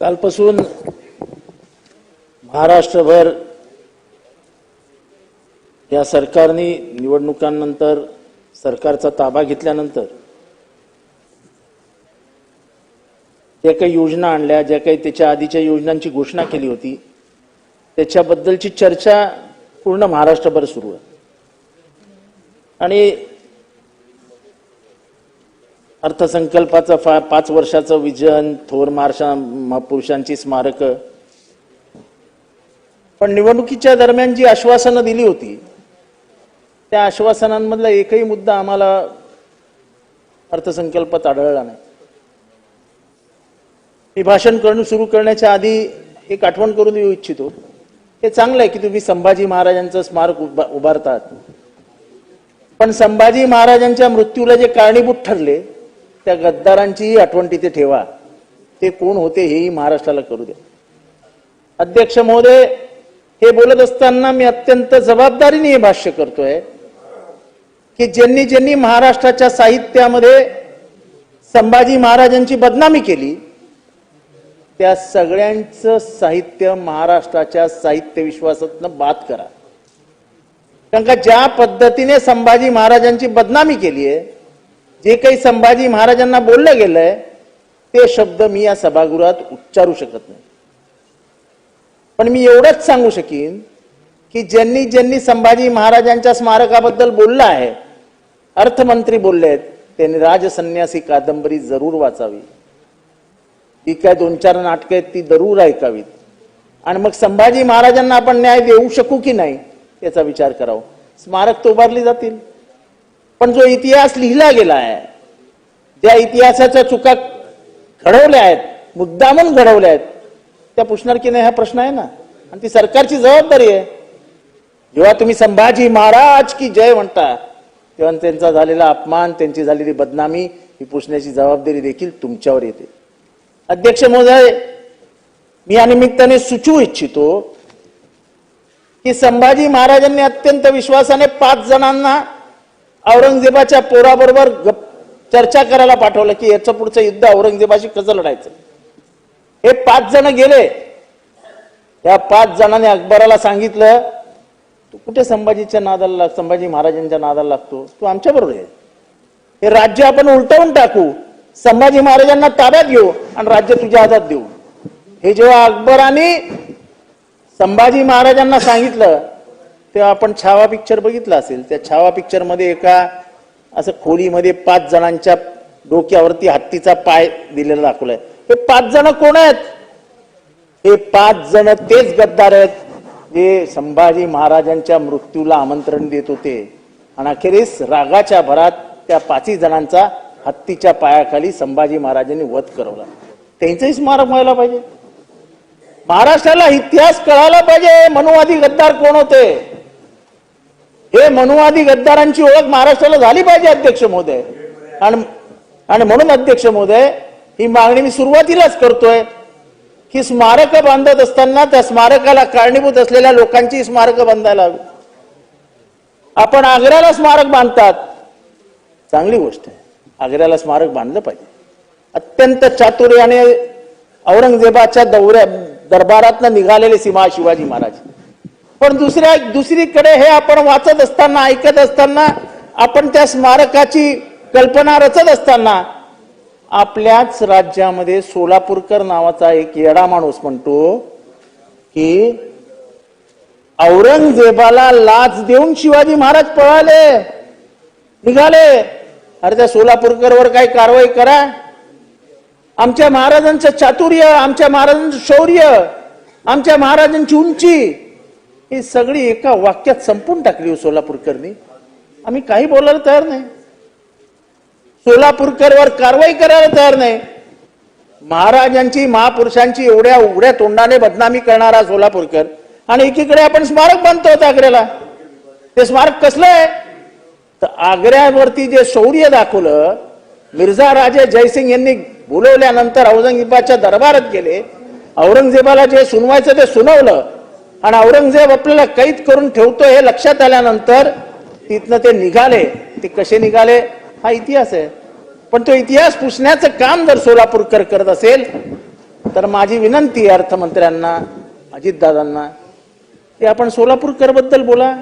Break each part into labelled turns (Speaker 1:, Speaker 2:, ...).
Speaker 1: कालपासून महाराष्ट्रभर या सरकारने निवडणुकांनंतर सरकारचा ताबा घेतल्यानंतर ज्या काही योजना आणल्या ज्या काही त्याच्या आधीच्या योजनांची घोषणा केली होती त्याच्याबद्दलची चर्चा पूर्ण महाराष्ट्रभर सुरू आहे. आणि अर्थसंकल्पाचं फा पाच वर्षाचं विजन थोर महाराष्ट्र महापुरुषांची स्मारकं. पण निवडणुकीच्या दरम्यान जी आश्वासनं दिली होती त्या आश्वासनांमधला एकही मुद्दा आम्हाला अर्थसंकल्पात आढळला नाही. मी भाषण करणं सुरू करण्याच्या आधी एक आठवण करून देऊ इच्छितो. हे चांगलं आहे की तुम्ही संभाजी महाराजांचं स्मारक उभा उभारतात. पण संभाजी महाराजांच्या मृत्यूला जे कारणीभूत ठरले त्या गद्दारांचीही आठवण तिथे ठेवा. ते कोण होते हेही महाराष्ट्राला करू द्या. अध्यक्ष महोदय हे बोलत असताना मी अत्यंत जबाबदारीने हे भाष्य करतोय की ज्यांनी ज्यांनी महाराष्ट्राच्या साहित्यामध्ये संभाजी महाराजांची बदनामी केली त्या सगळ्यांचं साहित्य महाराष्ट्राच्या साहित्य विश्वासातनं बाद करा. कारण का ज्या पद्धतीने संभाजी महाराजांची बदनामी केली आहे जे काही संभाजी महाराजांना बोललं गेलंय ते शब्द मी या सभागृहात उच्चारू शकत नाही. पण मी एवढंच सांगू शकीन की ज्यांनी ज्यांनी संभाजी महाराजांच्या स्मारकाबद्दल बोललं आहे अर्थमंत्री बोलले आहेत त्यांनी राजसन्यासी कादंबरी जरूर वाचावी. ती काय दोन चार नाटकं आहेत ती जरूर ऐकावीत. आणि मग संभाजी महाराजांना आपण न्याय देऊ शकू की नाही याचा विचार करावा. स्मारक तो उभारली जातील. पण जो इतिहास लिहिला गेला आहे ज्या इतिहासाच्या चुका घडवल्या आहेत मुद्दामून घडवल्या आहेत त्या पुसणार की नाही हा प्रश्न आहे ना? आणि ती सरकारची जबाबदारी आहे. जेव्हा तुम्ही संभाजी महाराज की जय म्हणता तेव्हा त्यांचा झालेला अपमान त्यांची झालेली बदनामी ही पुसण्याची जबाबदारी देखील तुमच्यावर येते. अध्यक्ष महोदय मी या निमित्ताने सुचवू इच्छितो की संभाजी महाराजांनी अत्यंत विश्वासाने पाच जणांना औरंगजेबाच्या पोराबरोबर गप- चर्चा करायला पाठवलं की याचं पुढचं युद्ध औरंगजेबाशी कसं लढायचं? हे पाच जण गेले. या पाच जणांनी अकबराला सांगितलं तू कुठे संभाजीच्या नादाला लाग संभाजी महाराजांच्या नादाला लागतो? तू आमच्या बरोबर आहे हे राज्य आपण उलटवून टाकू. संभाजी महाराजांना ताब्यात घेऊ आणि राज्य तुझ्या हातात देऊ. हे जेव्हा अकबराने संभाजी महाराजांना सांगितलं तेव्हा आपण छावा पिक्चर बघितला असेल त्या छावा पिक्चरमध्ये एका असं खोलीमध्ये पाच जणांच्या डोक्यावरती हत्तीचा पाय दिलेला दाखवलाय. हे पाच जण कोण आहेत? हे पाच जण तेच गद्दार आहेत. जे संभाजी महाराजांच्या मृत्यूला आमंत्रण देत होते. आणि अखेरीस रागाच्या भरात त्या पाचही जणांचा हत्तीच्या पायाखाली संभाजी महाराजांनी वध करवला. त्यांचंही स्मारक व्हायला पाहिजे. महाराष्ट्राला इतिहास कळायला पाहिजे. मनुवादी गद्दार कोण होते? हे मनुवादी गद्दारांची ओळख महाराष्ट्राला झाली पाहिजे अध्यक्ष महोदय आणि आणि म्हणून अध्यक्ष महोदय ही मागणी मी सुरुवातीलाच करतोय की स्मारक बांधत असताना त्या स्मारकाला कारणीभूत असलेल्या लोकांची स्मारक बांधायला हवी. आपण आग्र्याला स्मारक बांधतात. चांगली गोष्ट आहे. आग्र्याला स्मारक बांधलं पाहिजे. अत्यंत चातुर्याने औरंगजेबाच्या दौऱ्या दरबारातनं निघालेले सीमा शिवाजी महाराज. पण दुसऱ्या दुसरीकडे हे आपण वाचत असताना ऐकत असताना आपण त्या स्मारकाची कल्पना रचत असताना आपल्याच राज्यामध्ये सोलापूरकर नावाचा एक येडा माणूस म्हणतो की औरंगजेबाला लाच देऊन शिवाजी महाराज पळाले. निघाले. अरे त्या सोलापूरकरवर काही कारवाई करा. आमच्या महाराजांचं चातुर्य आमच्या महाराजांचं शौर्य आमच्या महाराजांची उंची ही सगळी एका वाक्यात संपून टाकली हो सोलापूरकरनी. आम्ही काही बोलायला तयार नाही. सोलापूरकरवर कारवाई करायला तयार नाही. महाराजांची महापुरुषांची एवढ्या उघड्या तोंडाने बदनामी करणारा सोलापूरकर आणि एकीकडे आपण स्मारक बांधतो आग्र्याला. ते स्मारक कसलं आहे? तर आग्र्यावरती जे शौर्य दाखवलं मिर्झा राजे जयसिंग यांनी बोलवल्यानंतर औरंगजेबाच्या दरबारात गेले. औरंगजेबाला जे सुनवायचं ते सुनावलं. आणि औरंगजेब आपल्याला कैद करून ठेवतो हे लक्षात आल्यानंतर तिथनं ते निघाले. ते कसे निघाले? हा इतिहास आहे. पण तो इतिहास पुसण्याचं काम जर सोलापूरकर करत असेल तर माझी विनंती आहे अर्थमंत्र्यांना अजितदादांना की आपण सोलापूरकरबद्दल बोला.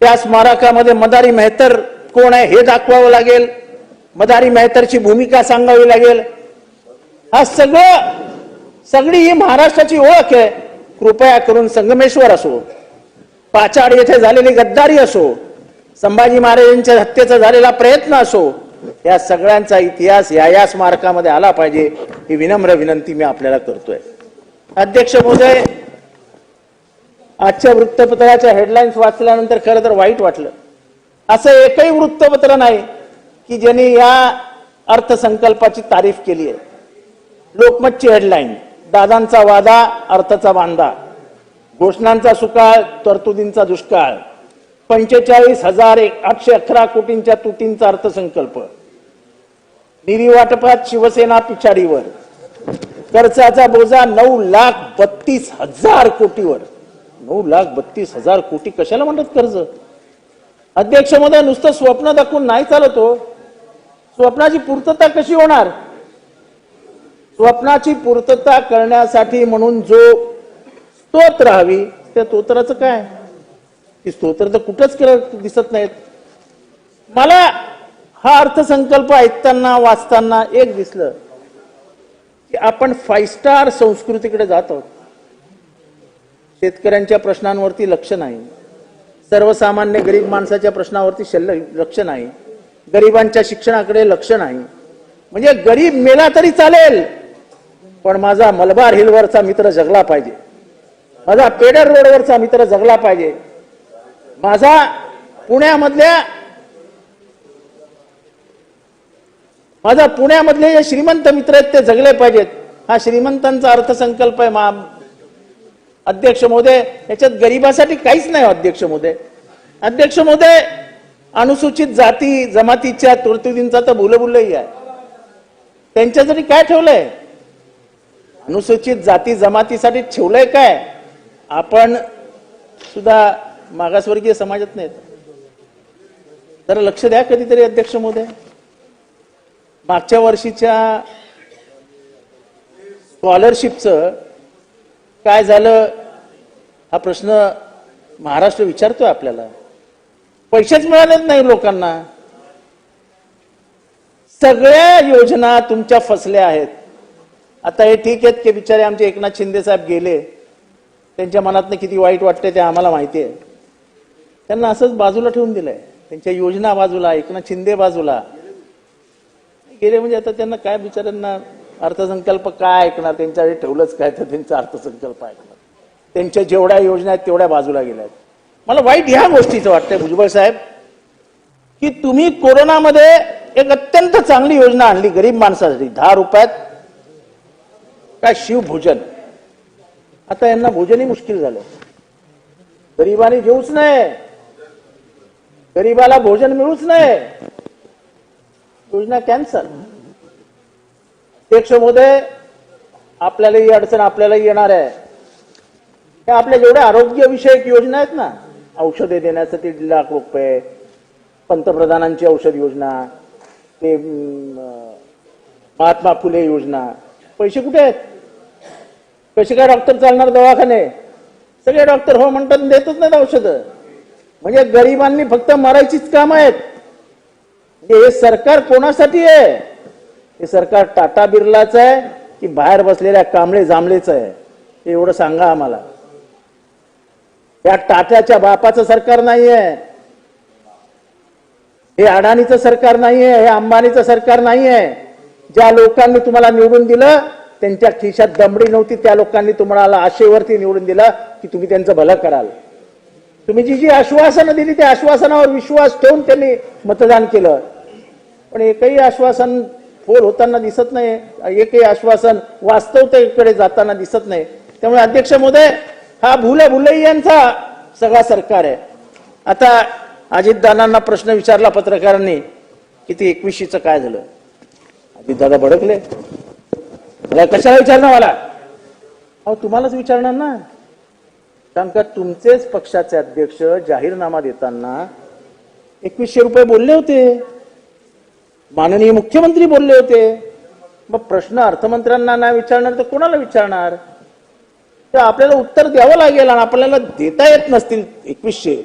Speaker 1: त्या स्मारकामध्ये मदारी मेहतर कोण आहे हे दाखवावं लागेल. मदारी मेहतरची भूमिका सांगावी लागेल. हा सगळं सगळी ही महाराष्ट्राची ओळख आहे. कृपया करून संगमेश्वर असो पाचाड येथे झालेली गद्दारी असो संभाजी महाराजांच्या हत्येचा झालेला प्रयत्न असो या सगळ्यांचा इतिहास या या स्मारकामध्ये आला पाहिजे ही विनम्र विनंती मी आपल्याला करतोय. अध्यक्ष महोदय आजच्या वृत्तपत्राच्या हेडलाईन्स वाचल्यानंतर खरं तर वाईट वाटलं. असं एकही वृत्तपत्र नाही की ज्यांनी या अर्थसंकल्पाची तारीफ केली आहे. लोकमतची हेडलाईन दादांचा वादा अर्थाचा बांधा घोषणांचा सुकाळ तरतुदींचा दुष्काळ. पंचेचाळीस हजार एक- आठशे अकरा कोटींच्या तुटींचा अर्थसंकल्प. निधी वाटपात शिवसेना पिछाडीवर. खर्चाचा बोजा नऊ लाख बत्तीस हजार कोटीवर. नऊ लाख बत्तीस हजार कोटी कशाला म्हणतात कर्ज? अध्यक्षमध्ये नुसतं स्वप्न दाखवून नाही चालत हो. स्वप्नाची पूर्तता कशी होणार? स्वप्नाची पूर्तता करण्यासाठी म्हणून जो स्तोत्र हवी त्या स्तोत्राचं काय? ती स्तोत्र तर कुठंच केलं दिसत नाहीत. मला हा अर्थसंकल्प ऐकताना वाचताना एक दिसलं की आपण फाय स्टार संस्कृतीकडे जात आहोत. शेतकऱ्यांच्या प्रश्नांवरती लक्ष नाही. सर्वसामान्य गरीब माणसाच्या प्रश्नावरती शल्ल लक्ष नाही. गरिबांच्या शिक्षणाकडे लक्ष नाही. म्हणजे गरीब मेला तरी चालेल. पण माझा मलबार हिलवरचा मित्र जगला पाहिजे. माझा पेडर रोडवरचा मित्र जगला पाहिजे. माझा पुण्यामधल्या माझा पुण्यामधले जे श्रीमंत मित्र आहेत ते जगले पाहिजेत. हा श्रीमंतांचा अर्थसंकल्प आहे मा अध्यक्ष महोदय याच्यात गरिबासाठी काहीच नाही हो, अध्यक्ष महोदय. अध्यक्ष महोदय अनुसूचित जाती जमातीच्या तरतुदींचा तर बुलबुलही आहे. त्यांच्यासाठी काय ठेवलंय? अनुसूचित जाती जमातीसाठी ठेवलंय काय? आपण सुद्धा मागासवर्गीय समाजात नाहीत. जरा लक्ष द्या कधीतरी अध्यक्ष महोदय. मागच्या वर्षीच्या स्कॉलरशिपचं काय झालं? हा प्रश्न महाराष्ट्र विचारतोय आपल्याला. पैसेच मिळालेच नाही लोकांना. सगळ्या योजना तुमच्या फसल्या आहेत. आता हे ठीक आहेत की बिचारे आमचे एकनाथ शिंदे साहेब गेले. त्यांच्या मनातनं किती वाईट वाटते ते आम्हाला माहिती आहे त्यांना असंच बाजूला ठेवून दिलंय. त्यांच्या योजना बाजूला एकनाथ शिंदे बाजूला. गेले म्हणजे आता त्यांना काय बिचाऱ्यांना अर्थसंकल्प काय ऐकणार? त्यांच्याकडे ठेवलंच काय तर त्यांचा अर्थसंकल्प ऐकणार? त्यांच्या जेवढ्या योजना आहेत तेवढ्या बाजूला गेल्या आहेत. मला वाईट ह्या गोष्टीचं वाटतंय भुजबळ साहेब की तुम्ही कोरोनामध्ये एक अत्यंत चांगली योजना आणली गरीब माणसासाठी. दहा रुपयात काय शिवभोजन? आता यांना भोजनही मुश्किल झालं. गरीबाने जेऊच नाही गरीबाला भोजन मिळूच नाही योजना कॅन्सल. अध्यक्ष मोदय आपल्याला ही अडचण आपल्याला येणार आहे. त्या आपल्या जेवढ्या आरोग्यविषयक योजना आहेत ना औषधे देण्यासाठी दीड लाख रुपये पंतप्रधानांची औषध योजना ते महात्मा फुले योजना पैसे कुठे आहेत? कसे काय डॉक्टर चालणार दवाखाने? सगळे डॉक्टर हो म्हणतात देतच नाहीत औषधं. म्हणजे गरिबांनी फक्त मरायचीच काम आहेत. म्हणजे हे सरकार कोणासाठी आहे? हे सरकार टाटा बिर्लाचं आहे की बाहेर बसलेल्या कांबळे जांभळेचं आहे? हे एवढं सांगा आम्हाला. या टाटाच्या बापाचं सरकार नाहीये. हे अडाणीचं सरकार नाहीये हे अंबानीचं सरकार नाहीये. ज्या लोकांनी तुम्हाला निवडून दिलं त्यांच्या खिशात दमडी नव्हती त्या लोकांनी तुम्हाला आशेवरती निवडून दिलं की तुम्ही त्यांचं भलं कराल. तुम्ही जी जी आश्वासनं दिली त्या आश्वासनावर विश्वास ठेवून त्यांनी मतदान केलं. पण एकही आश्वासन फोल होताना दिसत नाही एकही आश्वासन वास्तवतेकडे जाताना दिसत नाही. त्यामुळे अध्यक्ष मोदय हा भुले यांचा सगळा सरकार आहे. आता अजितदादांना प्रश्न विचारला पत्रकारांनी की ते एकविशीचं काय झालं? अजितदादा भडकले. कशाला विचारणार मला? अहो तुम्हालाच विचारणार ना. कारण का तुमचेच पक्षाचे अध्यक्ष जाहीरनामा देताना एकवीसशे रुपये बोलले होते. माननीय मुख्यमंत्री बोलले होते. मग प्रश्न अर्थमंत्र्यांना नाही विचारणार तर कोणाला विचारणार? तर आपल्याला उत्तर द्यावं लागेल आणि आपल्याला देता येत नसतील एकवीसशे.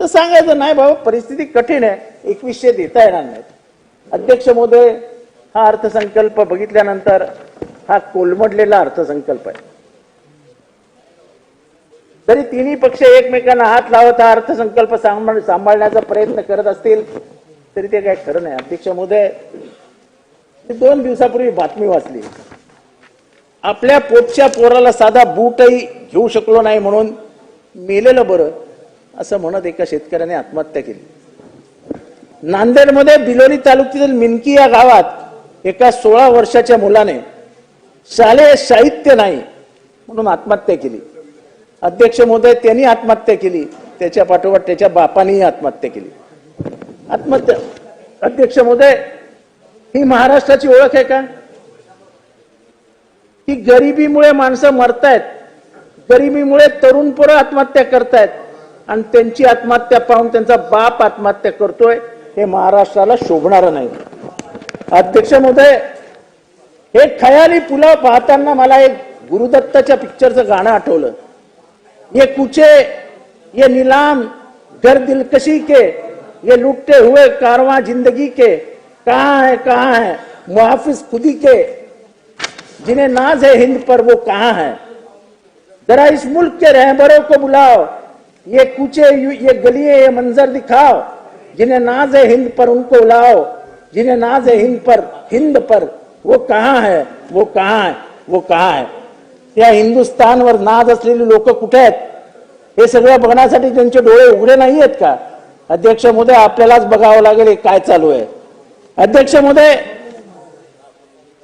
Speaker 1: तर सांगायचं नाही बाबा परिस्थिती कठीण आहे. एकवीसशे देता येणार नाहीत. अध्यक्ष मोदय हा अर्थसंकल्प बघितल्यानंतर हा कोलमडलेला अर्थसंकल्प आहे. जरी तिन्ही पक्ष एकमेकांना हात लावत हा अर्थसंकल्प सांभाळ सांभाळण्याचा प्रयत्न करत असतील तरी ते काय खरं नाही. अध्यक्ष मोदय दोन दिवसापूर्वी बातमी वाचली. आपल्या पोटच्या पोराला साधा बूटही घेऊ शकलो नाही म्हणून मेलेलं बरं असं म्हणत एका शेतकऱ्याने आत्महत्या केली. नांदेडमध्ये बिलोली तालुक्यातील मिनकी या गावात एका सोळा वर्षाच्या मुलाने शालेय साहित्य नाही म्हणून आत्महत्या केली. अध्यक्ष महोदय त्यांनी आत्महत्या केली. त्याच्या पाठोपाठ त्याच्या बापानेही आत्महत्या केली. आत्महत्या. अध्यक्ष महोदय ही महाराष्ट्राची ओळख आहे का? की गरिबीमुळे माणसं मरतायत. गरिबीमुळे तरुण पोरं आत्महत्या करतायत. आणि त्यांची आत्महत्या पाहून त्यांचा बाप आत्महत्या करतोय हे महाराष्ट्राला शोभणारं नाही. अध्यक्ष महोदय हे खयाली पुलाव पाहताना मला एक गुरुदत्ताच्या पिक्चरचं गाणं आठवलं. ये कुचे, ये नीलाम, घर दिलकशी के? ये लुटते हुए कारवां ज़िंदगी के। कहाँ है कहाँ है? मुहाफिज खुदी के। जिन्हें नाज है हिंद पर वो कहाँ है? जरा इस मुल्क के रहबरों को बुलाओ। ये कूचे, ये गलिए ये मंजर दिखाओ। जिन्हें नाज है हिंद पर उनको बुलाओ जिन्हें नाज है हिंद पर हिंद पर। वो कहाँ है? वो कहाँ है? वो कहाँ है? या हिंदुस्थानवर नाज असलेली लोक कुठे आहेत? हे सगळं बघण्यासाठी त्यांचे डोळे उघडे नाही आहेत का? अध्यक्ष महोदय आपल्यालाच बघावं लागेल हे काय चालू आहे. अध्यक्ष महोदय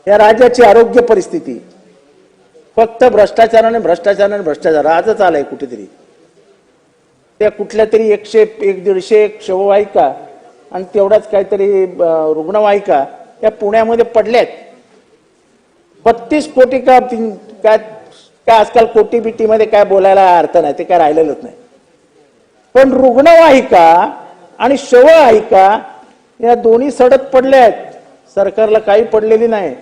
Speaker 1: या राज्याची आरोग्य परिस्थिती. फक्त भ्रष्टाचाराने आणि भ्रष्टाचार आजच आलाय कुठेतरी. त्या कुठल्या तरी एकशे एक दीडशे एक शववाहिका आणि तेवढाच काहीतरी रुग्णवाहिका या पुण्यामध्ये पडल्यात. बत्तीस कोटी का तीन- काय काय आजकाल कोटी बिटीमध्ये काय बोलायला अर्थ नाही ते काय राहिलेलंच नाही. पण रुग्णवाहिका आणि शववाहिका या दोन्ही सडत पडल्या आहेत. सरकारला काही पडलेली नाही.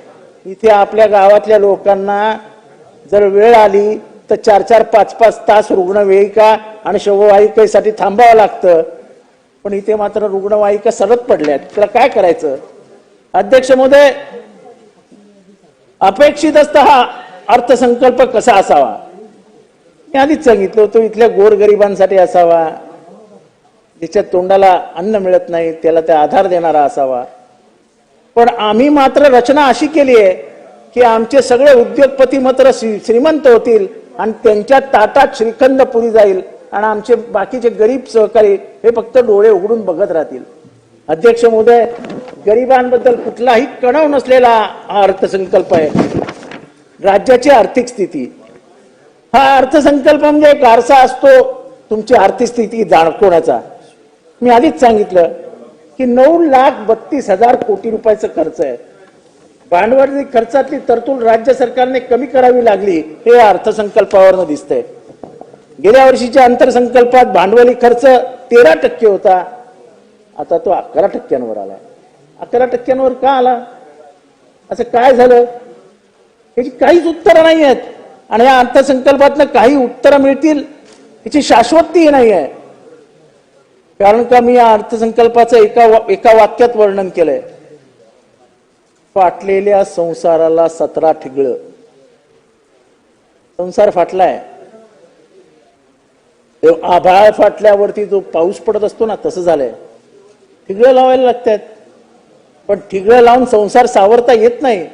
Speaker 1: इथे आपल्या गावातल्या लोकांना जर वेळ आली तर चार चार पाच पाच तास रुग्णवाहिका आणि शववाहिकेसाठी थांबावं लागतं. पण इथे मात्र रुग्णवाहिका सडत पडल्या आहेत. त्याला काय करायचं? अध्यक्ष महोदय अपेक्षित असता हा अर्थसंकल्प कसा असावा? मी आधीच सांगितलं होतो इथल्या गोरगरिबांसाठी असावा. ज्याच्या तोंडाला अन्न मिळत नाही त्याला ते आधार देणारा असावा. पण आम्ही मात्र रचना अशी केली आहे की आमचे सगळे उद्योगपती मात्र श्री- श्रीमंत होतील आणि त्यांच्या ताटात श्रीखंड पुरी जाईल आणि आमचे बाकीचे गरीब सहकारी हे फक्त डोळे उघडून बघत राहतील. अध्यक्ष महोदय गरिबांबद्दल कुठलाही कणव नसलेला हा अर्थसंकल्प आहे. राज्याची आर्थिक स्थिती. हा अर्थसंकल्प म्हणजे एक आरसा असतो तुमची आर्थिक स्थिती दाखवण्याचा मी आधीच सांगितलं की नऊ लाख बत्तीस हजार कोटी रुपयाचा खर्च आहे. भांडवली खर्चातली तरतूद राज्य सरकारने कमी करावी लागली हे अर्थसंकल्पावरनं दिसतंय. गेल्या वर्षीच्या अंतरसंकल्पात भांडवली खर्च तेरा टक्के होता. आता तो अकरा टक्क्यांवर आला. अकरा टक्क्यांवर का आला? असं काय झालं? याची काहीच उत्तरं नाही आहेत. आणि या अर्थसंकल्पातनं काही उत्तरं मिळतील याची शाश्वती नाही आहे. कारण का मी या अर्थसंकल्पाचं एका एका वाक्यात वर्णन केलंय? फाटलेल्या संसाराला सतरा ठिगळ. संसार फाटलाय. आभाळ फाटल्यावरती जो पाऊस पडत असतो ना तसं झालंय. ठिगळं लावायला लागतात पण ठिगळं लावून संसार सावरता येत नाही.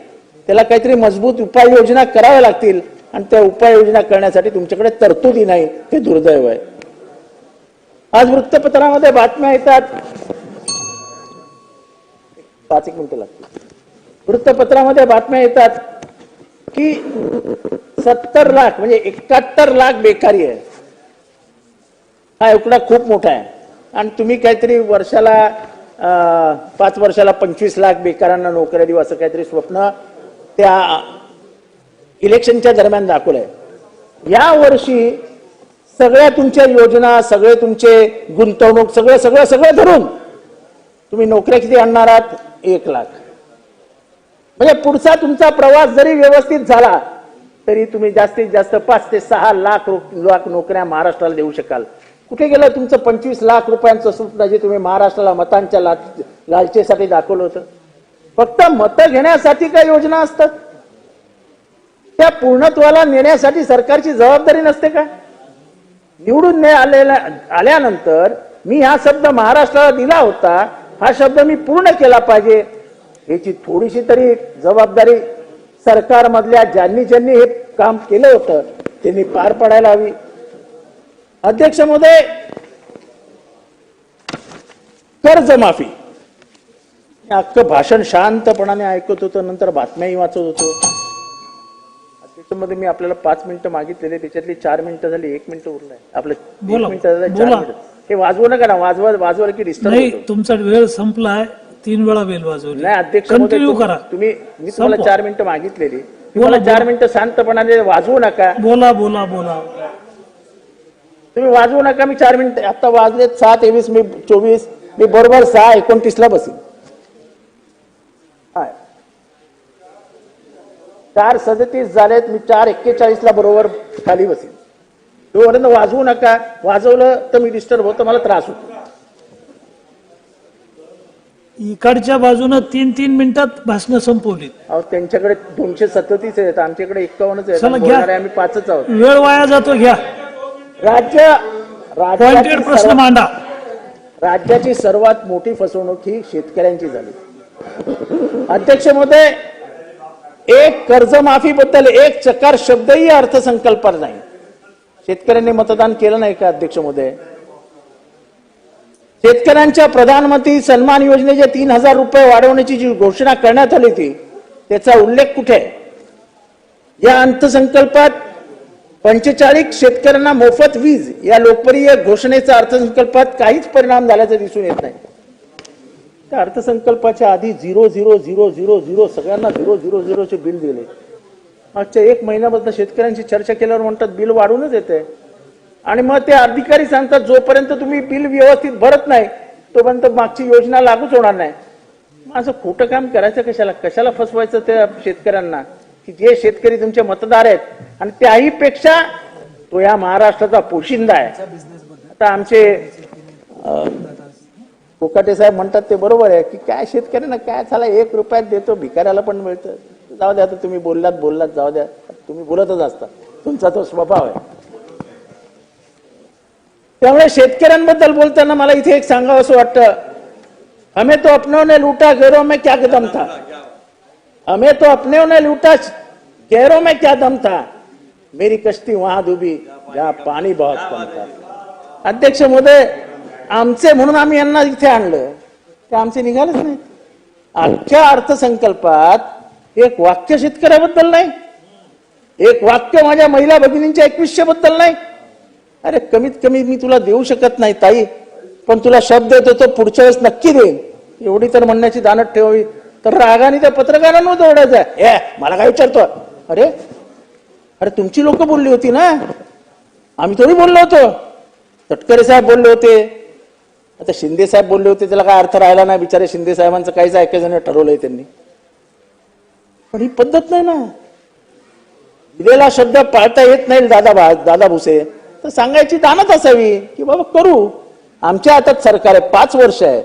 Speaker 1: त्याला काहीतरी मजबूत उपाययोजना कराव्या लागतील आणि त्या उपाययोजना करण्यासाठी तुमच्याकडे तरतुदी नाही हे दुर्दैव आहे. आज वृत्तपत्रामध्ये बातम्या येतात. पाच एक मिनिटं लागतील. वृत्तपत्रामध्ये बातम्या येतात की सत्तर लाख म्हणजे एकाहत्तर लाख बेकारी आहे. हा एवढा खूप मोठा आहे. आणि तुम्ही काहीतरी वर्षाला पाच वर्षाला पंचवीस लाख बेकारांना नोकऱ्या देऊ असं काहीतरी स्वप्न त्या इलेक्शनच्या दरम्यान दाखवलंय. या वर्षी सगळ्या तुमच्या योजना सगळे तुमचे गुंतवणूक सगळं सगळं सगळं धरून तुम्ही नोकऱ्या किती आणणार आहात? एक लाख. म्हणजे पुढचा तुमचा प्रवास जरी व्यवस्थित झाला तरी तुम्ही जास्तीत जास्त पाच ते सहा लाख लाख नोकऱ्या महाराष्ट्राला देऊ शकाल. कुठे गेलं? तुमचं पंचवीस लाख रुपयांचं स्वप्न जे म्हणजे तुम्ही महाराष्ट्राला मतांच्या लाच लालचेसाठी दाखवलं होतं. फक्त मतं घेण्यासाठी काय योजना असतात? त्या पूर्णत्वाला नेण्यासाठी सरकारची जबाबदारी नसते का? निवडून ने आलेल्या आल्यानंतर मी हा शब्द महाराष्ट्राला दिला होता हा शब्द मी पूर्ण केला पाहिजे. याची थोडीशी तरी जबाबदारी सरकारमधल्या ज्यांनी ज्यांनी हे काम केलं होतं त्यांनी पार पाडायला हवी. अध्यक्ष महोदय कर्जमाफी. अख्खं भाषण शांतपणाने ऐकत होतो नंतर बातम्याही वाचत होतो. अध्यक्षमध्ये मी आपल्याला पाच मिनिटं मागितलेले त्याच्यातली चार मिनिटं झाली एक मिनिटं उरलंय आपलं मिनिटं हे वाजवू नका ना वाजवा वाजवा की डिस्टर्ब
Speaker 2: तुमचा वेळ संपलाय तीन वेळा बेल वाजवली.
Speaker 1: नाही अध्यक्ष
Speaker 2: करा.
Speaker 1: तुम्ही मी तुम्हाला. चार मिनिटं मागितलेली. तुम्हाला चार. मिनिटं शांतपणाने वाजवू नका.
Speaker 2: बोला बोला बोला.
Speaker 1: तुम्ही वाजवू नका मी चार मिनिटं आता वाजले सहा तेवीस मी चोवीस मी बरोबर सहा एकोणतीस ला बसीन. चार सदतीस झालेत मी चार एक्केचाळीस ला बरोबर खाली बसीन. तोपर्यंत वाजवू नका वाजवलं तर मी डिस्टर्ब होतं मला त्रास होतो.
Speaker 2: इकडच्या बाजूनं तीन तीन मिनिटात भाषणं संपवली.
Speaker 1: अहो त्यांच्याकडे दोनशे सदतीस आहेत आमच्याकडे एक्कावन्नच आहेत. बोलणारे आम्ही पाचच आहोत.
Speaker 2: वेळ वाया जातो घ्या.
Speaker 1: राज्य
Speaker 2: पॉइंटेड
Speaker 1: राज्याची
Speaker 2: प्रश्न
Speaker 1: सर्व-
Speaker 2: मांडा.
Speaker 1: राज्याची सर्वात मोठी फसवणूक ही शेतकऱ्यांची झाली. अध्यक्ष महोदय एक कर्जमाफी बद्दल एक चकार शब्दही अर्थसंकल्पात नाही. शेतकऱ्यांनी मतदान केलं नाही का अध्यक्ष महोदय? शेतकऱ्यांच्या प्रधानमंत्री सन्मान योजनेचे तीन हजार रुपये वाढवण्याची जी घोषणा करण्यात आली होती त्याचा उल्लेख कुठे? आहे या अर्थसंकल्पात पंचेचाळीस शेतकऱ्यांना मोफत वीज या लोकप्रिय घोषणेचा अर्थसंकल्पात काहीच परिणाम झाल्याचं दिसून येत नाही. त्या अर्थसंकल्पाच्या आधी zero zero zero zero zero सगळ्यांना झिरो झिरो झिरोचे बिल दिले. मागच्या एक महिन्याबद्दल शेतकऱ्यांशी चर्चा केल्यावर म्हणतात बिल वाढूनच येते आणि मग ते अधिकारी सांगतात जोपर्यंत तुम्ही बिल व्यवस्थित भरत नाही तोपर्यंत मागची योजना लागूच होणार नाही. मग असं खोटं काम करायचं कशाला? कशाला फसवायचं त्या शेतकऱ्यांना? की जे शेतकरी तुमचे मतदार आहेत आणि त्याही पेक्षा तो या महाराष्ट्राचा पोशिंदा आहे. आता आमचे कोकाटे साहेब म्हणतात ते बरोबर आहे की काय शेतकऱ्यांना काय झाला? एक रुपयात देतो भिकाऱ्याला पण मिळतं. जाऊ द्या आता तुम्ही बोललात बोललात जाऊ द्या. तुम्ही बोलतच असता. तुमचा तो स्वभाव आहे. त्यामुळे शेतकऱ्यांबद्दल बोलताना मला इथे एक सांगावं असं वाटतं. हमें तो अपनों ने लूटा गैरों में क्या कदम था? हमें तो अपने उन्हें लूटा गैरों में क्या दम था मेरी कश्ती वहां डुबी जहां पाणी बहुत कम था अध्यक्ष महोदय आमचे म्हणून आम्ही यांना इथे आणलं ते आमचे निघालेच नाही आजच्या अर्थसंकल्पात एक वाक्य शेतकऱ्याबद्दल नाही एक वाक्य माझ्या महिला भगिनींच्या एकवीसशे बद्दल नाही अरे कमीत कमी मी तुला देऊ शकत नाही ताई पण तुला शब्द देतो तो पुढच्या वेळेस नक्की देईन एवढी तर म्हणण्याची दानत ठेवावी तर रागाने त्या पत्रकारांवर दौडायचं. ए मला काय विचारतो? अरे अरे तुमची लोक बोलली होती ना? आम्ही थोडी बोललो होतो. तटकरे साहेब बोलले होते. आता शिंदे साहेब बोलले होते त्याला काय अर्थ राहिला नाही. बिचारे शिंदे साहेबांचं काहीच ऐकायचं ठरवलंय त्यांनी. पण ही पद्धत नाही ना. दिलेला शब्द पाळता येत नाही दादा भा दादा भुसे. तर सांगायची दानत असावी की बाबा करू. आमच्या हातात सरकार आहे पाच वर्ष आहे.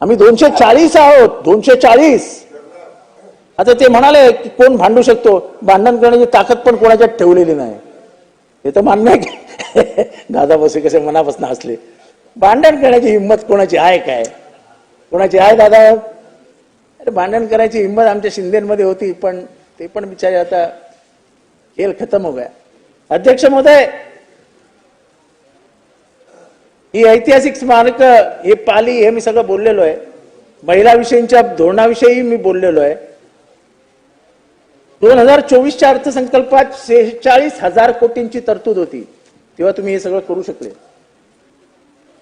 Speaker 1: आम्ही दोनशे चाळीस आहोत दोनशे चाळीस आता ते म्हणाले की कोण भांडू शकतो? भांडण करण्याची ताकद पण कोणाच्यात ठेवलेली नाही. हे तर मान्य आहे. की दादा बसे कसे मनापासून हसले. भांडण करण्याची हिंमत कोणाची आहे काय? कोणाची आहे दादा? अरे भांडण करायची हिंमत आमच्या शिंदेमध्ये होती पण ते पण बिचारे आता खेळ खतम हो गया. अध्यक्ष महोदय ही ऐतिहासिक स्मारक हे पाली हे मी सगळं बोललेलो आहे. महिलाविषयीच्या धोरणाविषयी मी बोललेलो आहे. दोन हजार चोवीसच्या अर्थसंकल्पात शेहेचाळीस हजार कोटींची तरतूद होती. तेव्हा तुम्ही हे सगळं करू शकले.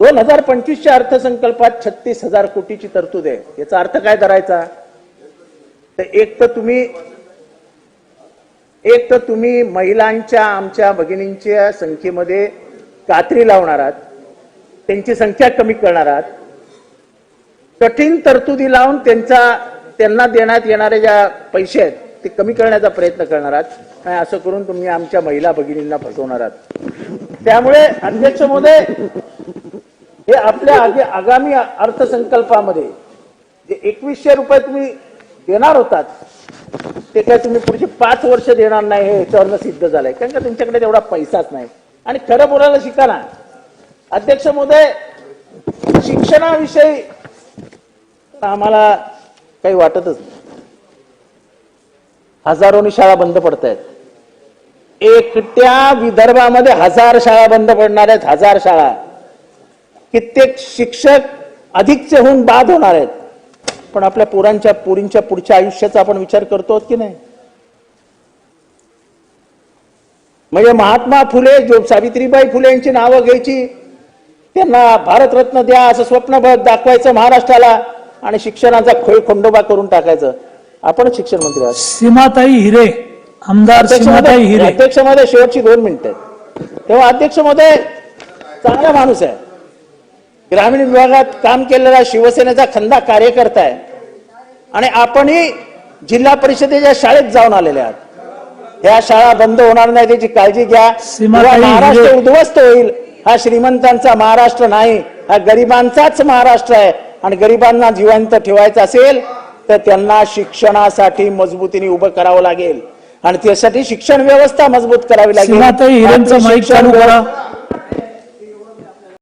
Speaker 1: दोन हजार पंचवीसच्या अर्थसंकल्पात छत्तीस हजार कोटीची तरतूद आहे. याचा अर्थ काय धरायचा तर एक तर तुम्ही एक तर तुम्ही महिलांच्या आमच्या भगिनींच्या संख्येमध्ये कात्री लावणार आहात. त्यांची संख्या कमी करणार आहात. कठीण तरतुदी लावून त्यांचा त्यांना देण्यात येणारे ज्या पैसे आहेत ते कमी करण्याचा प्रयत्न करणार आहात. आणि असं करून तुम्ही आमच्या महिला भगिनींना फसवणार आहात. त्यामुळे अध्यक्ष महोदय हे आपल्या आगे- आगामी अर्थसंकल्पामध्ये जे एकवीसशे रुपये तुम्ही देणार होतात ते काय तुम्ही पुढची पाच वर्ष देणार नाही हे याच्यावरनं सिद्ध झालंय. कारण का तुमच्याकडे तेवढा पैसाच नाही. आणि खरं बोलायला शिका ना. अध्यक्ष महोदय शिक्षणाविषयी आम्हाला काही वाटतच नाही. हजारोनी शाळा बंद पडत आहेत एकट्या विदर्भामध्ये हजार शाळा बंद पडणार आहेत हजार शाळा. कित्येक शिक्षक अधिकचे होऊन बाद होणार आहेत. पण आपल्या पोरांच्या पोरींच्या पुढच्या आयुष्याचा आपण विचार करतो की नाही? म्हणजे महात्मा फुले जो सावित्रीबाई फुले यांची नावं घ्यायची त्यांना भारतरत्न द्या असं स्वप्न दाखवायचं महाराष्ट्राला. आणि शिक्षणाचा खोय खंडोबा करून टाकायचं. आपण शिक्षण मंत्री आहात.
Speaker 2: सीमाताई हिरे आमदार सीमाताई हिरे.
Speaker 1: अध्यक्षमध्ये शेवटची दोन मिनिटं आहेत. तेव्हा अध्यक्षमध्ये चांगला माणूस आहे. ग्रामीण विभागात काम केलेला शिवसेनेचा खंदा कार्यकर्ता आहे. आणि आपणही जिल्हा परिषदेच्या शाळेत जाऊन आलेले आहात. ह्या शाळा बंद होणार नाही त्याची काळजी घ्या. महाराष्ट्र
Speaker 2: हिरे.
Speaker 1: उद्ध्वस्त होईल. हा श्रीमंतांचा महाराष्ट्र नाही हा गरिबांचाच महाराष्ट्र आहे. आणि गरिबांना जिवंत ठेवायचं असेल तर त्यांना शिक्षणासाठी मजबूतीने उभं करावं लागेल. आणि त्यासाठी शिक्षण व्यवस्था मजबूत करावी लागेल.